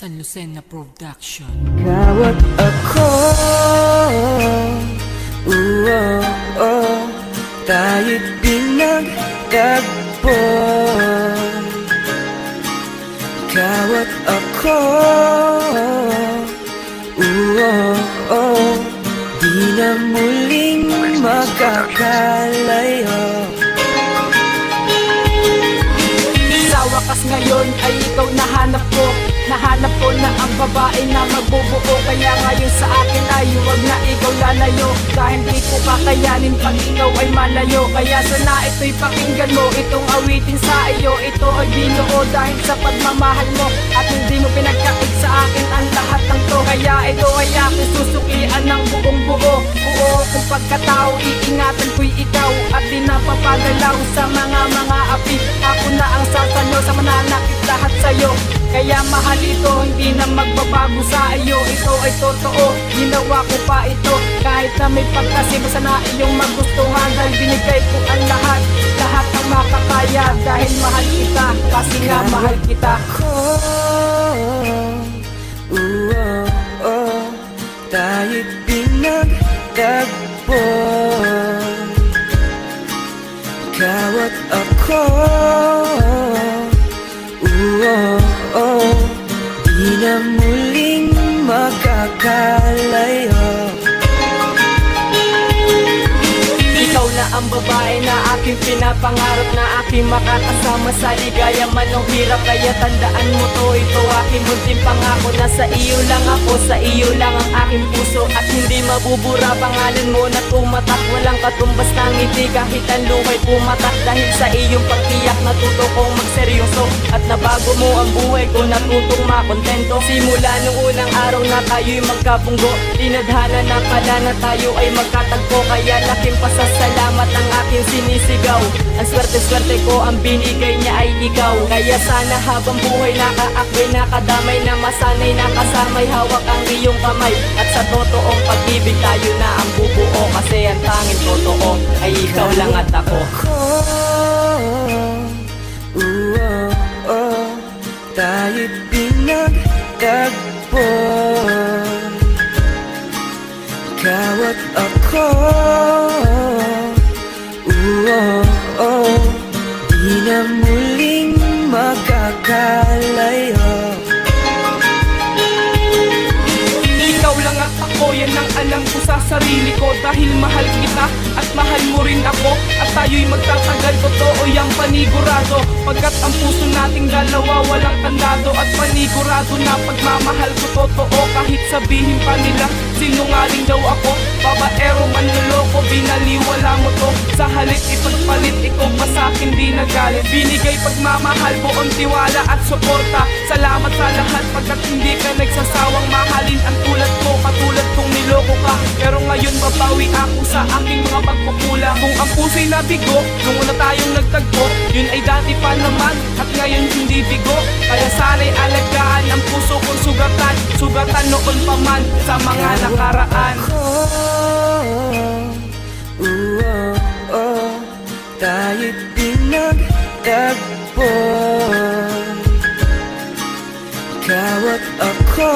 San Lucena Production. Ikaw at ako. Oo, oh, tayo'y pinagtagpo Ikaw at ako. Oo, oh, di na muling magkakalayo Sa wakas ngayon ay ikaw nahanap ko Nahanap ko na ang babae na magbubuo Kaya ngayon sa akin ay huwag na ikaw lalayo. Dahil di ko kakayanin pag ikaw ay malayo. Kaya sana ito'y pakinggan mo Itong awitin sa iyo. Ito ay binuo dahil sa pagmamahal mo. At hindi mo pinagkaig sa akin ang lahat ng to. Kaya ito ay aking susukian ng buong buo. Buo kung pagkatao iingatan ko'y ikaw. At di napapagalaw sa mga mga api. Ako na ang sasanyo sa mananakit lahat sa'yo kaya mahal ito, hindi na magbabago sa iyo. Ito ay totoo, ginawa ko pa ito. Kahit na may pagkasiba sana iyong magustuhan Dahil binigay ko ang lahat, lahat ng makakaya Dahil mahal kita, kasi nga mahal kita. Ko Oo, oh, tayo'y pinagtagpo Ikaw at ako muling magkakalayo Ikaw na ang babae na aking pinapangarap na aking makakasama sa ligaya man ng hirap Kaya tandaan mo to, ito aking munting pangako na sa iyo lang ako, sa iyo lang ang aking puso. At hindi mabubura pangalan mo na tumatak. Walang katumbas ng ngiti kahit ang luhay pumatak. Dahil sa iyong pagtiyak natuto kong magseryoso. At nabago mo ang buhay ko, natutong makontento. Simula nung unang araw na tayo'y magkabunggo. Tinadhana na pala na tayo ay magkatagpo. Kaya laking pasasalamat ang aking sinisigaw. Ang swerte-swerte ko, ang binigay niya ay ikaw. Kaya sana habang buhay nakaakbay, nakadamay na masanay Nakasamay, hawak ang iyong kamay. At sa totoong pag-ibig tayo na ang bubuo Kasi ang tanging totoo ay ikaw lang at ako. Ko Oo, oh, tayo'y pinagtagpo. Ikaw at ako muling magkakalayo. Ikaw lang at ako, yan ang alam ko sa sarili ko. Dahil mahal kita at mahal mo rin ako. At tayo'y magtatagal, totoo yung panigurado. Pagkat ang puso nating dalawa walang kandado At panigurado na pagmamahal ko totoo. Kahit sabihin pa nila sinungaling daw Sa halip ipagpalit, ikaw pa sa'kin di nagalit. Binigay pagmamahal, buong tiwala at suporta. Salamat sa lahat pagkat hindi ka nagsasawang mahalin Ang tulad ko, katulad kong niloko ka Pero ngayon babawi ako sa aking mga pagpupula Kung ang puso'y nabigo, nung una tayong nagtagpo Yun ay dati pa naman, at ngayon hindi bigo. Kaya sana'y alagaan ang puso kong sugatan Sugatan noon pa man sa mga nakaraan tayo'y pinagtagpo Ikaw at ako